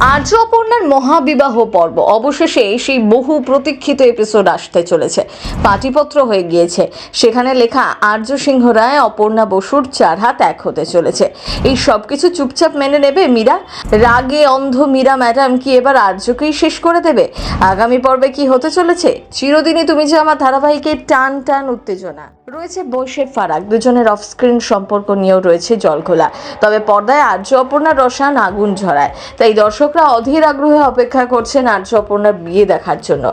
আর্য অপর্ণার মহাবিবাহ পর্ব। অবশেষে সেই বহু প্রতীক্ষিত এপিসোড আসতে চলেছে। পাটিপত্র হয়ে গিয়েছে। সেখানে লেখা আর্য সিংহ রায়, অপর্ণা বসুর চার হাত এক হতে চলেছে। এই সব কিছু চুপচাপ মেনে নেবে মীরা? রাগে অন্ধ মীরা ম্যাডাম কি এবার আর্যকেই শেষ করে দেবে? আগামী পর্বে কি হতে চলেছে? চিরদিনই তুমি যে আমার ধারাবাহিকের টান টান উত্তেজনা। রয়েছে বয়সের ফারাক। দুজনের অফ স্ক্রিন সম্পর্ক নিয়েও রয়েছে জলঘোলা। তবে পর্দায় আর্য, অপর্ণার রসায়ন আগুন ঝরায়। তাই দর্শকরা অধীর আগ্রহে অপেক্ষা করছেন আর্য অপর্ণার বিয়ে দেখার জন্য।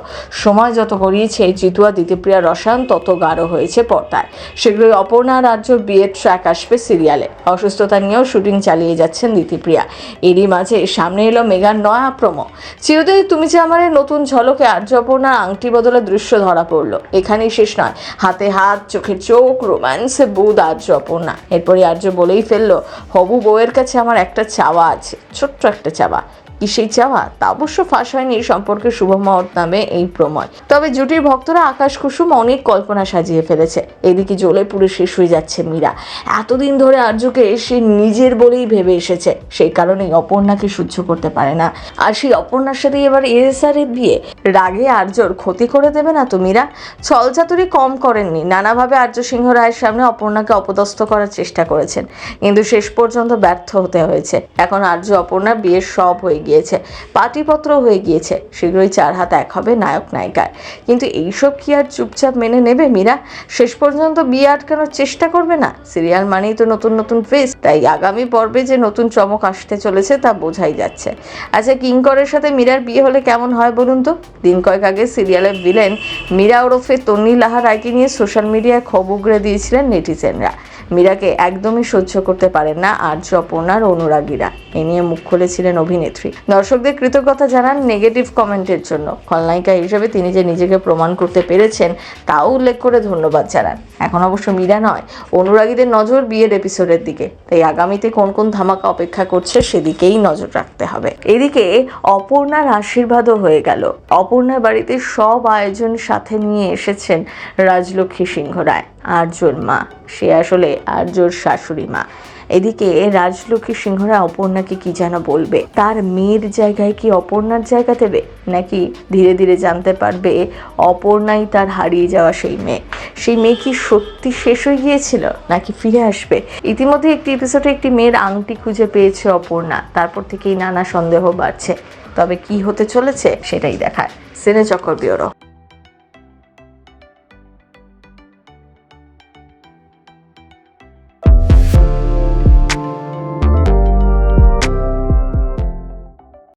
সময় যত গড়িয়েছে, জিতুয়া, দিতিপ্রিয়া, রসায়ন তত গাঢ় হয়েছে পর্দায়। শীঘ্রই আর আর্যর বিয়ের ট্র্যাক আসবে সিরিয়ালে অসুস্থতা নিয়েও শুটিং চালিয়ে যাচ্ছেন দিতিপ্রিয়া। এরই মাঝে সামনে এলো মেগার নয়া প্রমো চিরদিন তুমি যে আমার নতুন ঝলকে আর্য অপর্ণার আংটি বদলে দৃশ্য ধরা পড়ল। এখানেই শেষ নয়। হাতে হাত, চোখে চোখ রোম্যান্সে বুধ আর্য অপর্ণা এরপরই আর্য বলেই ফেলল, হবু বউয়ের কাছে আমার একটা চাওয়া আছে, ছোট্ট একটা চাওয়া। কি সেই চাওয়া, তা অবশ্য ফাঁস হয়নি সম্পর্কে শুভ মহৎ নামে এই প্রময়। তবে জুটির ভক্তরা আকাশ কুসুম অনেক কল্পনা সাজিয়ে ফেলেছে। এদিকে জ্বলে পুরো শেষ হয়ে যাচ্ছে মীরা। এতদিন ধরে আর্যকে সে নিজের বলেই ভেবে এসেছে। সেই কারণেই অপর্ণাকে সহ্য করতে পারে না। আর সেই অপর্ণার সাথে এবার এর বিয়ে রাগে আর্যর ক্ষতি করে দেবে না তো মীরা? ছলচাতুরি কম করেননি। নানাভাবে আর্য সিংহ রায়ের সামনে অপর্ণাকে অপদস্থ করার চেষ্টা করেছেন। কিন্তু শেষ পর্যন্ত ব্যর্থ হতে হয়েছে। এখন আর্য অপর্ণা বিয়ের সব হয়ে গিয়েছে, পাটিপত্র হয়ে গিয়েছে। শীঘ্রই চার হাত এক হবে নায়ক নায়িকার। কিন্তু এইসব কি আর চুপচাপ মেনে নেবে মীরা? শেষ পর্যন্ত বিয়ে আটকানোর চেষ্টা করবে না? সিরিয়াল মানেই তো নতুন নতুন ফেস তাই আগামী পর্বে যে নতুন চমক আসতে চলেছে তা বোঝাই যাচ্ছে। আচ্ছা কিঙ্করের সাথে মীরার বিয়ে হলে কেমন হয় বলুন তো? দিন কয়েক আগে সিরিয়ালের ভিলেন মীরা ওরফে তন্নি লাহা রায়কে নিয়ে সোশ্যাল মিডিয়ায় ক্ষোভ উগড়ে দিয়েছিলেন নেটিজেনরা মীরাকে একদমই সহ্য করতে পারেন না আর্য অপর্ণার অনুরাগীরা। এ নিয়ে মুখ খুলেছিলেন অভিনেত্রী। দর্শকদের কৃতজ্ঞতা জানান নেগেটিভ কমেন্টের জন্য। খলনায়িকা হিসেবে তিনি যে নিজেকে প্রমাণ করতে পেরেছেন, তাও উল্লেখ করে ধন্যবাদ জানান। এখন অবশ্য মীরা নয়, অনুরাগীদের নজর বিয়ের এপিসোডের দিকে। তাই আগামীতে কোন কোন ধামাকা অপেক্ষা করছে সেদিকেই নজর রাখতে হবে। এদিকে অপর্ণার আশীর্বাদও হয়ে গেল। অপর্ণার বাড়িতে সব আয়োজন সাথে নিয়ে এসেছেন রাজলক্ষ্মী সিংহ রায়। আর্যর মা। সে আসলে আর্যর শাশুড়ি মা। এদিকে রাজলক্ষ্মী সিংহরা অপর্ণাকে কি যেন বলবে? তার মেয়ের জায়গায় কি অপর্ণার জায়গা দেবে? নাকি ধীরে ধীরে জানতে পারবে অপর্ণাই তার হারিয়ে যাওয়া সেই মেয়ে। সেই মেয়ে কি সত্যি শেষ হয়ে গিয়েছিল, নাকি ফিরে আসবে? ইতিমধ্যে একটি এপিসোডে একটি মেয়ের আংটি খুঁজে পেয়েছে অপর্ণা। তারপর থেকেই নানা সন্দেহ বাড়ছে। তবে কি হতে চলেছে সেটাই দেখায় সিনে চক্কর ব্যুরো।